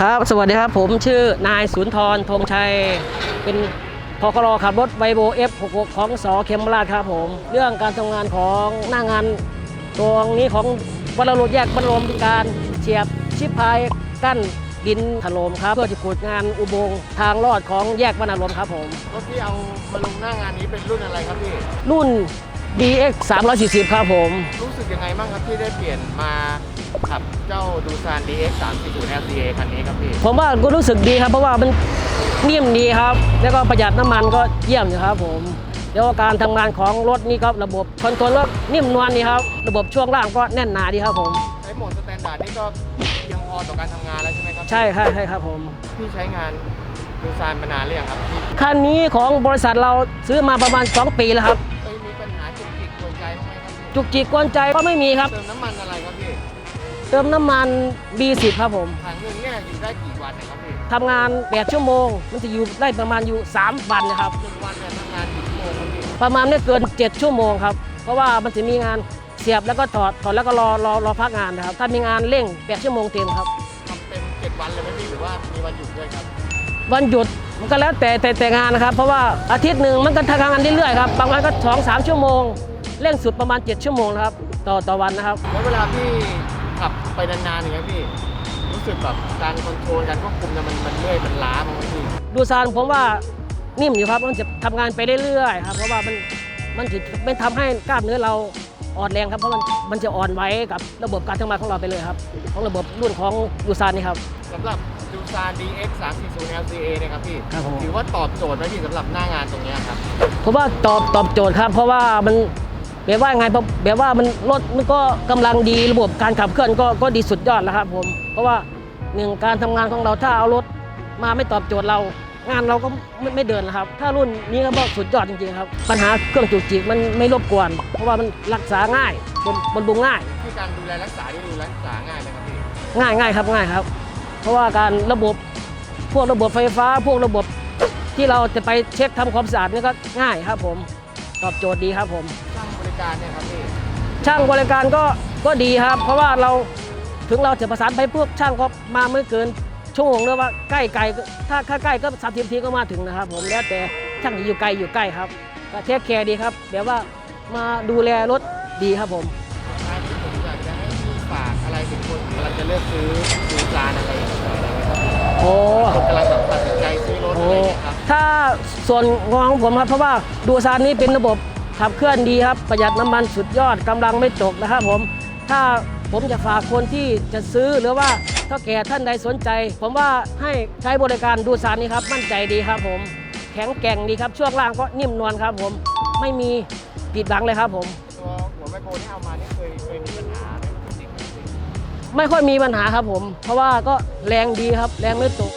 ครับสวัสดีครับผมชื่อนายสุนทรธงชัย เป็นพครขับรถไวโบ F66 ของสอเขมราชครับผม เรื่องการทำงานของหน้างานตรงนี้ของวัดละโรดแยกบรรลมเป็นการเฉียบชิปพายกั้นดินถล่มครับ เพื่อจะขุดงานอุโมงค์ทางลอดของแยกบรรลมครับผมรถที่เอามาลงหน้างานนี้เป็นรุ่นอะไรครับพี่รุ่น DX 340 ครับผม รู้สึกยังไงบ้างครับที่ได้เปลี่ยนมา ขับเจ้าดูซาน DX 340 LCA คันนี้ครับพี่ ผมว่าก็รู้สึกดีครับ เพราะว่ามันนิ่มดีครับ แล้วก็ประหยัดน้ำมันก็เยี่ยมอยู่ครับผมแล้วก็การทำงานของรถนี่ก็ระบบคอนโทรลรถนิ่มนวลดีครับ ระบบช่วงล่างก็แน่นหนาดีครับผมใช้โหมดสแตนดาร์ดนี่ก็เพียงพอต่อการทำงานแล้วใช่ไหมครับ ใช่ครับใช่ครับผมพี่ใช้งานดูซานมานานหรือยังครับพี่คันนี้ของบริษัทเราซื้อมาประมาณ 2 ปีแล้วครับเคยมีปัญหาจุกจิกกวนใจบ้างไหมครับพี่จุกจิกกวนใจก็ไม่มีครับเติมน้ำมันอะไรครับพี่ เติมน้ำมัน B10 ครับผม ถังหนึงเนี่ยอยู่ได้กี่วันนะครับพี่ทำงาน 8 ชั่วโมง มันจะอยู่ได้ประมาณอยู่ 3 วันนะครับ หนึ่งวันเนี่ยทำงานกี่ชั่วโมงครับพี่ประมาณไม่เกิน 7 ชั่วโมงครับ เพราะว่ามันจะมีงานเสียบแล้วก็ถอด ถอดแล้วก็รอรอรอพักงานนะครับ ถ้ามีงานเร่ง 8 ชั่วโมงเต็มครับ ทำเป็นเจ็ดวันเลยไหมพี่หรือว่ามีวันหยุดด้วยครับวันหยุดมันก็แล้วแต่แต่แต่งานนะครับ เพราะว่าอาทิตย์หนึ่งมันก็ทำงานเรื่อยๆครับ บางวันก็สองสามชั่วโมง เร่งสุดประมาณ 7 ชั่วโมงนะครับ ต่อต่อวันนะครับ แล้วเวลาพี่ ขับไปนานๆอย่างเงี้ยพี่ รู้สึกแบบการคอนโทรลการควบคุมเนี่ยมันมันเมื่อยมันล้ามั้งไหมพี่ ดูซานผมว่านิ่มอยู่ครับมันจะทำงานไปเรื่อยๆครับเพราะว่ามันมันจะไม่ทำให้กล้ามเนื้อเราอ่อนแรงครับเพราะมันมันจะอ่อนไหวกับระบบการทำงานของเราไปเลยครับของระบบรุ่นของดูซานนี่ครับ สำหรับดูซาน DX 340 LCA เนี่ยครับพี่ ครับผม ถือว่าตอบโจทย์ไหมพี่สำหรับหน้างานตรงเนี้ยครับ ผมว่าตอบตอบโจทย์ครับ เพราะว่ามัน แบบว่าไงแบบว่ามันรถมันก็กำลังดีระบบการขับเคลื่อนก็ก็ดีสุดยอดแล้วครับผมเพราะว่าหนึ่งการทำงานของเราถ้าเอารถมาไม่ตอบโจทย์เรา งานเราก็ไม่ไม่เดินนะครับ ถ้ารุ่นนี้ก็บอกสุดยอดจริงๆครับ ปัญหาเครื่องจุกจิกมันไม่รบกวน เพราะว่ามันรักษาง่ายบนบนบุงง่ายที่การดูแลรักษาที่ดูแลรักษาง่ายไหมครับพี่ง่ายง่ายครับง่ายครับ เพราะว่าการระบบพวกระบบไฟฟ้า พวกระบบที่เราจะไปเช็คทำความสะอาดนี่ก็ง่ายครับผมตอบโจทย์ดีครับผมช่างบริ การเนี่ยครับพี่ช่างบริการก็ก็ดีครับ เพราะว่าเราถึงเราจะประสานไปพวกช่างก็มาไม่เกินชั่วโมงหรือว่าใกล้ไกลก็ถ้าถ้าใกล้ก็สามสิบทีก็มาถึงนะครับ ผมแล้วแต่ช่างอยู่ไกลอยู่ใกล้ครับก็เทคแคร์ดีครับแบบว่ามาดูแลรถดีครับผมท้ายนี้ผมอยากจะให้พี่ฝากอะไรถึงคนกำลังจะเลือกซื้อดูซานอะไรอย่างเงี้ยครับโอ้คนกำลังแบบตัดสินใจซื้อรถอะไรอย่างเงี้ยครับ ถ้าส่วนของผมครับเพราะว่าดูซานนี้เป็นระบบ ขับเคลื่อนดีครับ ประหยัดน้ำมันสุดยอดกำลังไม่ตกนะครับผม ถ้าผมจะฝากคนที่จะซื้อหรือว่าถ้าแก่ท่านใดสนใจ ผมว่าให้ใช้บริการดูซานนี้ครับ มั่นใจดีครับผม แข็งแกร่งดีครับ ช่วงล่างก็นิ่มนวลครับผมไม่มีปิดบังเลยครับผมตัวหัวไมโครที่เอามานี่เคยเคยมีปัญหาไหมไม่ค่อยมีปัญหาครับผม เพราะว่าก็แรงดีครับ แรงไม่ตก